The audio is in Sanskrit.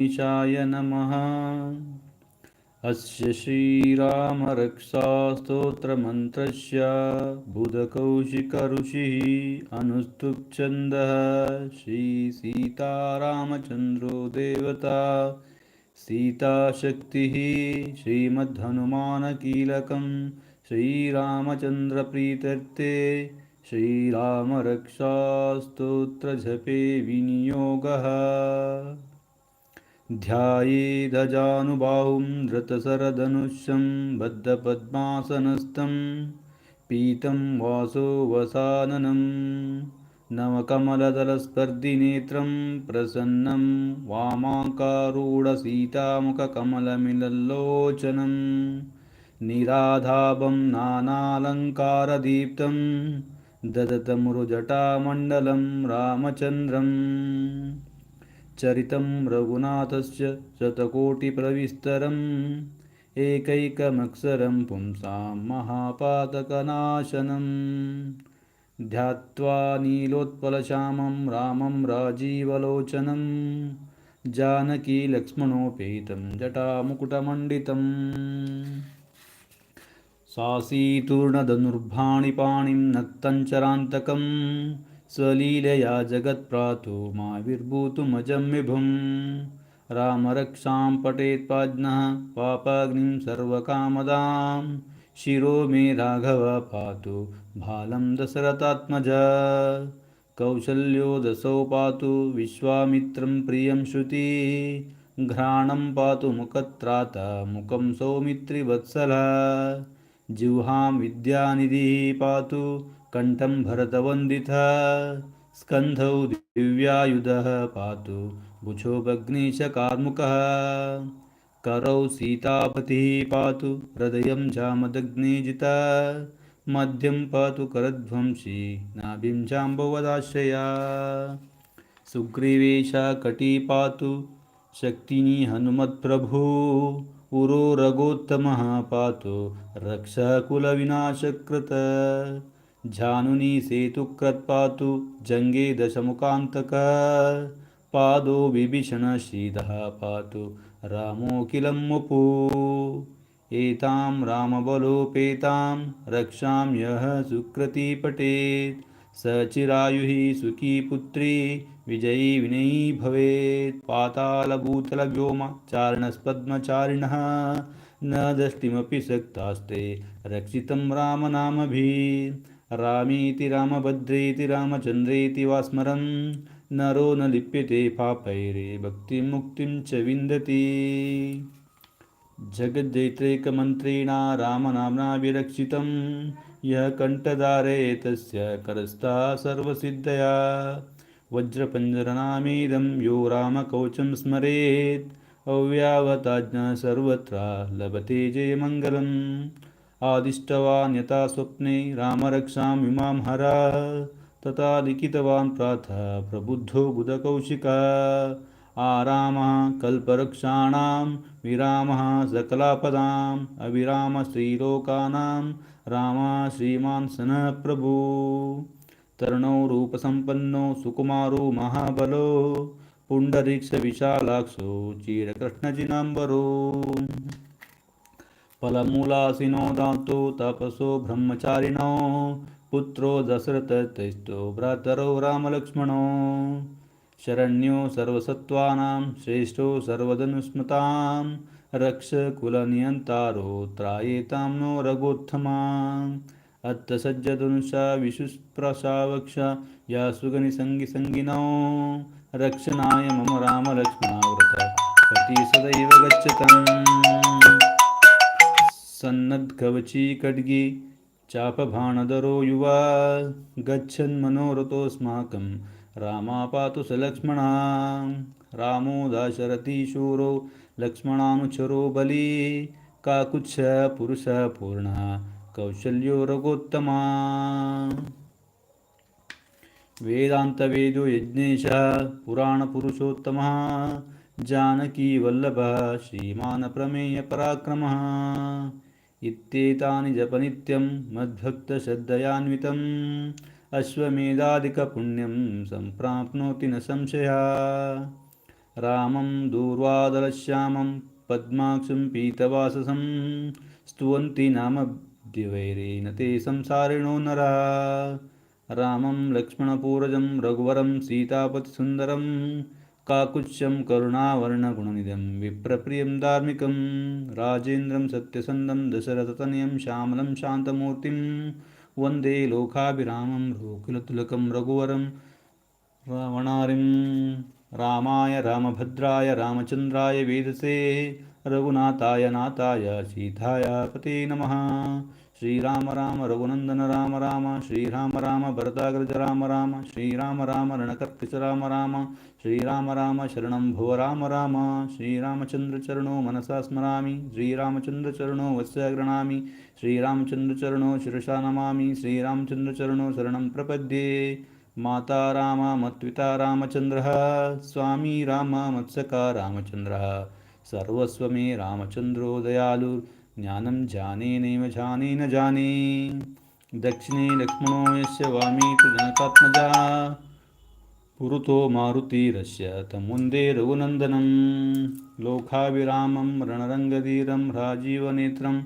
गणेशाय नमः। अस्य श्रीरामरक्षास्तोत्रमन्त्रस्य बुधकौशिकऋषिः अनुस्तुप्छन्दः। श्रीसीतारामचन्द्रो देवता सीताशक्तिः श्रीमद्हनुमानकीलकं श्रीरामचन्द्रप्रीत्यर्थे श्रीरामरक्षास्तोत्रजपे विनियोगः। ध्यायेदजानुबाहुं धृतशरधनुष्यं बद्धपद्मासनस्थं पीतं वासो वसाननं नवकमलदलस्पर्धिनेत्रं प्रसन्नं वामाकारूढसीतामुखकमलमिलल्लोचनं निराधाबं नानालङ्कारदीप्तं ददतमृजटामण्डलं रामचन्द्रम् चरितं रघुनाथस्य शतकोटिप्रविस्तरम्। एकैकमक्षरं पुंसां महापातकनाशनं ध्यात्वा नीलोत्पलश्यामं रामं राजीवलोचनं जानकीलक्ष्मणोपेतं जटामुकुटमण्डितम्। सासीतूर्णधनुर्भाणि पाणिं नक्तञ्चरान्तकम् स्वलीलया जगत्प्रातु माविर्भूतुमजं विभुं रामरक्षां पठेत्पाज्ञः पापाग्निं सर्वकामदां। शिरो मे राघव पातु भालं दशरथात्मज। कौशल्यो दशौ पातु विश्वामित्रं प्रियं श्रुति। घ्राणं पातु मुखत्रात मुखं सौमित्रिवत्सला। जिह्वां विद्यानिधिः पातु कण्ठं भरतवन्दितः स्कन्धौ दिव्यायुधः पातु भुजो भग्नीशकार्मुकः करौ सीतापतिः पातु हृदयं जामदग्निजिता। मध्यं पातु करध्वंसी नाभिं जाम्बवदाश्रया सुग्रीवेशा कटी पातु शक्तिनी हनुमत्प्रभु। उरो रघोत्तमः पातु रक्षकुलविनाशकृत जानुनी सेतुकृत्पातु जङ्गे दशमुखान्तकः। पादो विभीषणशीतः पातु रामोऽखिलं मुपु। एतां रामबलोपेतां रक्षां यः सुकृती पठेत् स चिरायुः सुखी पुत्री विजयी विनयी भवेत्। पातालभूतलव्योमचारिणस्पद्मचारिणः न दष्टिमपि सक्तास्ते रक्षितं रामनामभिः रामेति रामभद्रेति रामचन्द्रेति वा स्मरन् नरो न लिप्यते पापैरे भक्तिमुक्तिं च विन्दति। जगज्जैत्रैकमन्त्रिणा रामनाम्ना विरक्षितं। यः कण्ठधारे तस्य करस्था सर्वसिद्धया। वज्रपञ्जरनामेदं यो रामकवचं स्मरेत्। अव्यावताज्ञा सर्वत्र लभते जयमङ्गलम् आदिष्टवान् यथा स्वप्ने रामरक्षां विमां हर, तथा लिखितवान् प्रातः प्रबुद्धो बुधकौशिका। आरामः कल्परक्षाणां विरामः सकलापदाम् अविरामश्रीलोकानां रामः श्रीमान् सनः प्रभु। तरुणौ रूपसम्पन्नो सुकुमारो महाबलो पुण्डरीक्षविशालाक्षो चिरकृष्णजिनाम्बरो। फलमूलासिनो दातो तपसो ब्रह्मचारिणो पुत्रो दशरथतैस्तो भ्रातरो रामलक्ष्मणो। शरण्यो सर्वसत्त्वानां श्रेष्ठो सर्वधनुस्मृतां रक्षकुलनियन्तारो त्रायेतां नो रघोत्तमा। अत्तसज्जधनुषा विशुस्प्रशावक्ष या सुगनिसङ्गिसङ्गिनौ रक्षणाय मम रामलक्ष्मणाव्रत सदैव गच्छतम् सन्नद्कवची खड्गी चापभाणधरो युवा गच्छन्मनोरथोऽस्माकं रामा पातु स लक्ष्मणा। रामो दाशरथी शूरो लक्ष्मणानुचरो बली। काकुत्स पुरुषः पूर्णः कौशल्यो रघोत्तमा। वेदान्तवेदो यज्ञेशः पुराणपुरुषोत्तमः। जानकीवल्लभः श्रीमान् प्रमेयपराक्रमः ఇత్యేతాని జపనిత్యం మద్భక్తశ్రద్ధయాన్వితం అశ్వమేధాధికపుణ్యం సంప్రాప్నోతి న సంశయ. రామం దూర్వాదలశ్యామం పద్మాక్షం పీతవాససం స్తువంతి నామ దివైరేణ తే సంసారిణో నరా. రామం లక్ష్మణపూరజం రఘువరం సీతాపతిసుందరం काकुत्स्यं करुणावर्णगुणनिधं, विप्रप्रियं धार्मिकं राजेन्द्रं सत्यसन्दं दशरथतनयं श्यामलं शान्तमूर्तिं वंदे लोकाभिरामं रोकिलतिलकं रघुवरं रावणारिं रामाय रामभद्राय रामचन्द्राय वेदसे रघुनाथाय नाथाय सीताय पते नमः। श्रीराम राम रघुनन्दन राम राम, श्रीराम राम भरताग्रज राम राम, श्रीराम राम रणकर्पित राम राम, श्रीराम राम शरणं भुव राम राम श्रीरामचन्द्रचरणो मनसा स्मरामि श्रीरामचन्द्रचरणो वत्स्य गृह्णामि श्रीरामचन्द्रचरणो शिरसा नमामि श्रीरामचन्द्रचरणो शरणं प्रपद्ये। माता राम मत्पिता रामचन्द्रः स्वामी राम मत्सका रामचन्द्रः सर्वस्वमे रामचन्द्रो दयालु ज्ञानं जाने नैव जाने। दक्षिणे लक्ष्मणो यस्य वामे तु जनकात्मजा। पुरुतो मारुतिरस्य तमुन्दे रघुनन्दनं लोकाभिरामं रणरङ्गधीरं राजीवनेत्रं